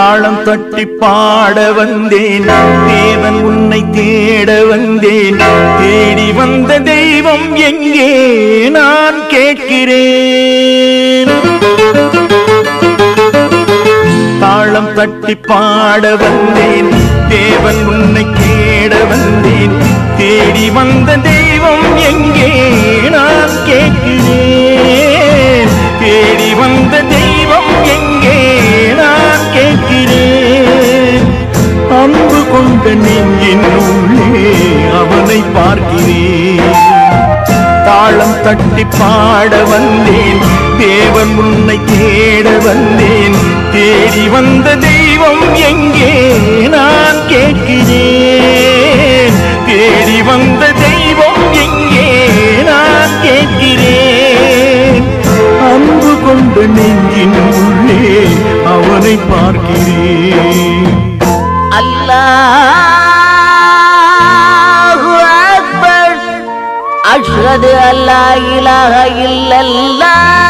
தாளம் தட்டி பாட வந்தேன். தேவன் உன்னை தேட வந்தேன். தேடி வந்த தெய்வம் எங்கே நான் கேட்கிறேன். தாளம் தட்டி பாட வந்தேன். தேவன் உன்னை தேட வந்தேன். தேடி வந்த தெய்வம் அன்பு உள்ளே அவனை பார்க்கிறேன். தாளம் தட்டி பாட வந்தேன். தேவன் உன்னை தேட வந்தேன். தேடி வந்த தெய்வம் எங்கே நான் கேட்கிறேன். தேடி வந்த தெய்வம் எங்கே நான் கேட்கிறேன். அன்பு கொண்டு நெஞ்சின் உள்ளே அவனை பார்க்கிறேன். அல்லாஹு அக்பர். அஷ்ஹது அல்லா இலாஹ இல்லல்லாஹ்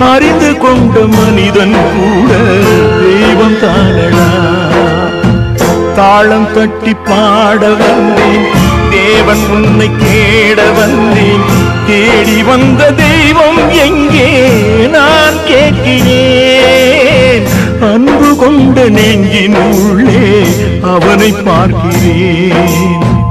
அறிந்து கொண்ட மனிதன் கூட தெய்வம் தானடா. தாளம் தட்டி பாட வந்தேன் தேவன் உன்னை கேட வந்தேன். தேடி வந்த தெய்வம் எங்கே நான் கேட்கிறேன். அன்பு கொண்ட நெஞ்சின் உள்ளே அவனை பார்க்கிறேன்.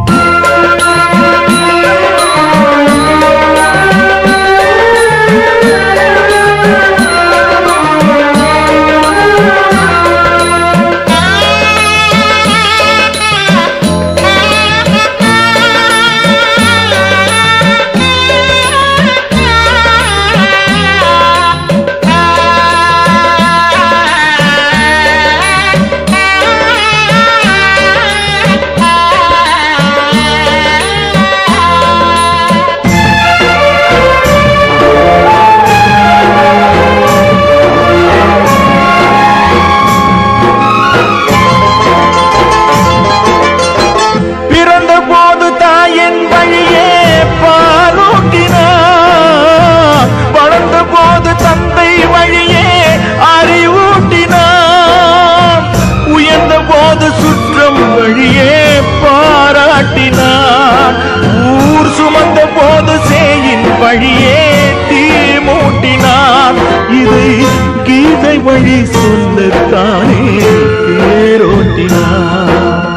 வழி சொல்லத்தானே? தேரோட்டினார்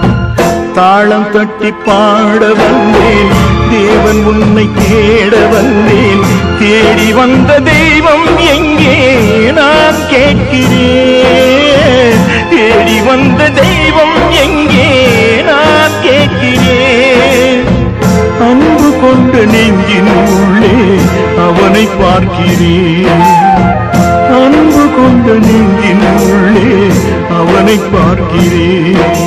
தாளம் தட்டி பாட வந்தேன். தேவன் உன்னை தேட வந்தேன். தேடி வந்த தெய்வம் எங்கே நான் கேட்கிறேன்? தேடி வந்த தெய்வம் எங்கே நான் கேட்கிறேன்? அன்பு கொண்ட நெஞ்சின் உள்ளே அவனை பார்க்கிறேன். கொண்ட நெஞ்சின் உள்ளே அவனை பார்க்கிறேன்.